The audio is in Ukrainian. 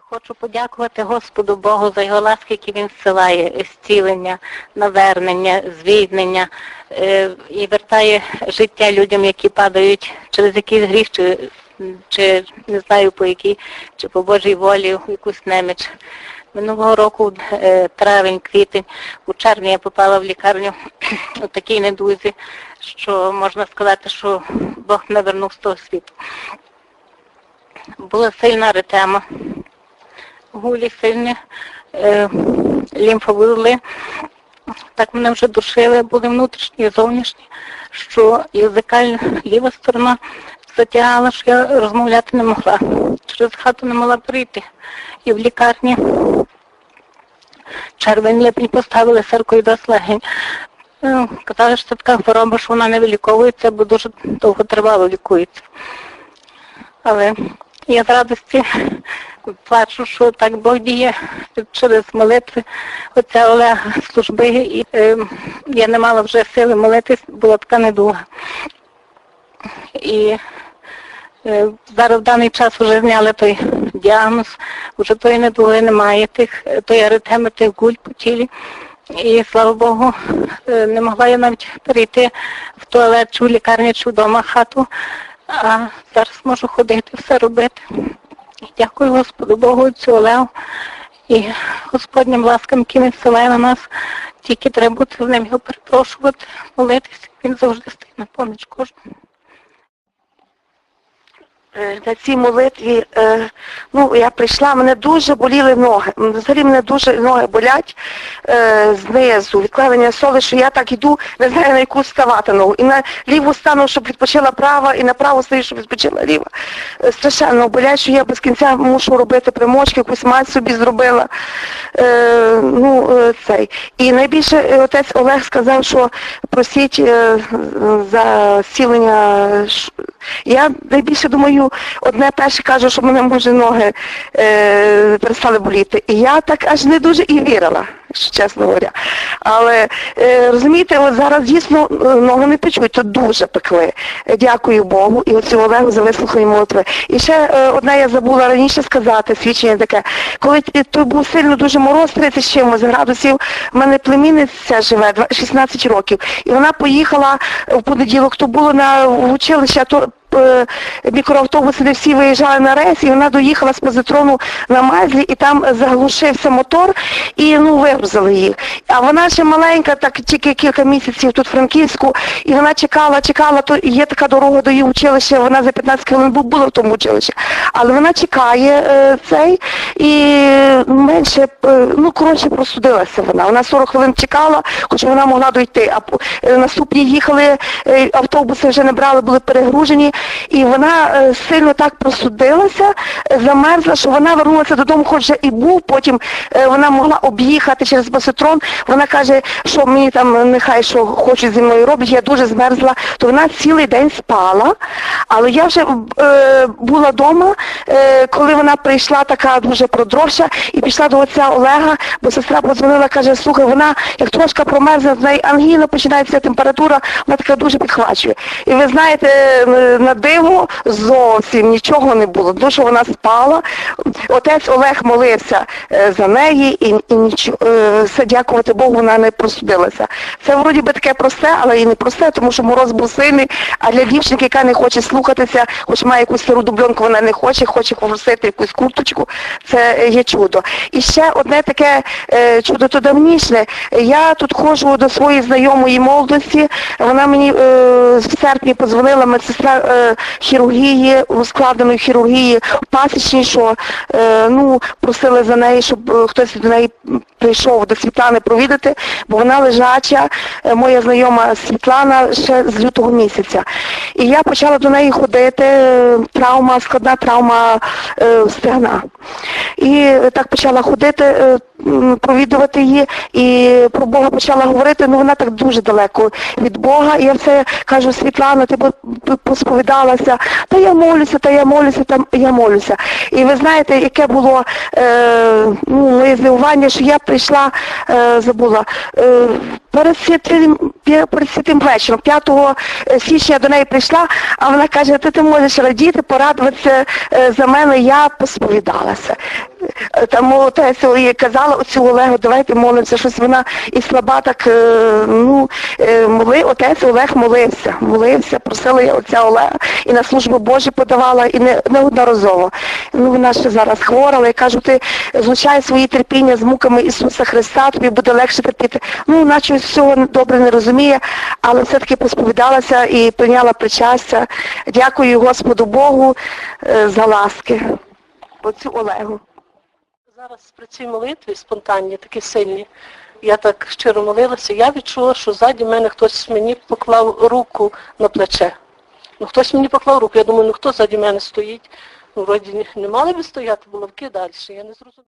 Хочу подякувати Господу Богу за його ласки, які він зсилає, зцілення, навернення, звільнення е, і вертає життя людям, які падають через якийсь гріх, чи, чи не знаю по якій, чи по Божій волі якусь неміч. Минулого року, е, травень, квітень, у червні я попала в лікарню у такій недузі, що можна сказати, що Бог не вернув з того світу. Була сильна ретема гулі сильні, е, лімфовузли. Так мене вже душили, були внутрішні і зовнішні, що язикальна ліва сторона затягала, що я розмовляти не могла. Через хату не могла прийти. І в лікарні червень липень поставили саркоїдоз легень. Е, Казали, що це така хвороба, що вона не виліковується, бо дуже довготривало лікується. Але я з радості плачу, що так Бог діє через молитви отця Олега служби. І е, я не мала вже сили молитись, була така недуга. І е, зараз в даний час вже зняли той діагноз, вже тої недуги немає, тих, тої аритеми, тих гуль по тілі. І слава Богу, е, не могла я навіть перейти в туалет чи в лікарню, чи вдома хату, а зараз можу ходити, все робити. Дякую Господу Богу, Отцю Олегу і Господнім ласкам, він силає на нас. Тільки треба бути з ним його перепрошувати, молитися. Він завжди стоїть на поміч кожному. Е, на цій молитві, е, ну, я прийшла, мене дуже боліли ноги. Взагалі мене дуже ноги болять е, знизу, відкладення соли, що я так іду, не знаю на яку ставати ногу. І на ліву стану, щоб відпочила права, і на праву стою, щоб відпочила ліва. Страшенно болять, що я без кінця мушу робити примочки, якусь мать собі зробила. Ну, цей. І найбільше отець Олег сказав, що просіть за зцілення. ш- Я найбільше думаю, одне перше кажу, що мене може ноги е, перестали боліти. І я так аж не дуже і вірила, чесно говоря. Але е, розумієте, от зараз дійсно е, ноги не печуть, то дуже пекли. Е, Дякую Богу і оцю Олегу за вислухані молитви. І ще одне я забула раніше сказати, свідчення таке. Коли т- той був сильно дуже мороз, 30 з чимось градусів, в мене племінниця живе 16 років. І вона поїхала в понеділок, то було на училище, а то мікроавтобуси, де всі виїжджали на рейс, і вона доїхала з позитрону на Мазлі, і там заглушився мотор, і ну вигрузили їх. А вона ще маленька, так тільки кілька місяців тут в Франківську, і вона чекала, чекала, то є така дорога до її училища, вона за 15 хвилин була в тому училищі. Але вона чекає е, цей і менше, е, ну коротше, простудилася вона. Вона 40 хвилин чекала, хоча вона могла дойти. А е, наступні їхали, е, автобуси вже не брали, були перегружені, і вона е, сильно так просудилася, е, замерзла, що вона вернулася додому, хоч і був, потім е, вона могла об'їхати через баситрон. Вона каже, що мені там нехай що хочуть зі мною роблять, я дуже змерзла, то вона цілий день спала, але я вже е, була вдома, е, коли вона прийшла така дуже продрожча і пішла до отця Олега, бо сестра подзвонила, каже, слухай, вона як трошки промерзне, в неї ангіна починається температура, вона така дуже підхвачує. І ви знаєте, е, диво зовсім нічого не було, що вона спала. Отець Олег молився е, за неї і, і нічого, е, все дякувати Богу, вона не простудилася. Це вроді би таке просте, але і не просте, тому що мороз був сильний, а для дівчинки, яка не хоче слухатися, хоч має якусь стару дубльонку, вона не хоче, хоче попросити якусь курточку, це є чудо. І ще одне таке е, чудо то давніше. Я тут ходжу до своєї знайомої молодості, вона мені серпні подзвонила медсестра е, хірургії, ускладеної хірургії в пасічній, що е, ну, просили за неї, щоб е, хтось до неї прийшов до Світлани провідати, бо вона лежача, е, моя знайома Світлана ще з лютого місяця. І я почала до неї ходити, е, травма, складна травма е, стегна. І е, так почала ходити, е, провідувати її, і про Бога почала говорити, ну вона так дуже далеко від Бога. І я все кажу, Світлана, ти посповідалася, та я молюся, та я молюся, та я молюся. І ви знаєте, яке було е, ну, моє здивування, що я прийшла, е, забула, е, перед святим, перед святим вечором, 5 січня я до неї прийшла, а вона каже, ти, ти можеш радіти, порадуватися е, за мене, я посповідалася. Е, Там отець і казала оцю Олегу, давайте молимося, щось вона і слаба так, е, ну, е, моли, отець Олег молився, молився, просила я отця Олега і на службу Божу подавала, і не, неодноразово. Ну, вона ще зараз хвора, але я кажу, ти злучай свої терпіння з муками Ісуса Христа, тобі буде легше терпіти. Ну, наче всього добре не розуміє, але все-таки посповідалася і прийняла причастя. Дякую Господу Богу е, за ласки. Оцю Олегу. Зараз при цій молитві спонтанні, такі сильні, я так щиро молилася, я відчула, що ззаді мене хтось мені поклав руку на плече. Ну хтось мені поклав руку, я думаю, ну хто ззаді мене стоїть? Ну, вроді не- мали би стояти, було б далі, я не зрозуміла.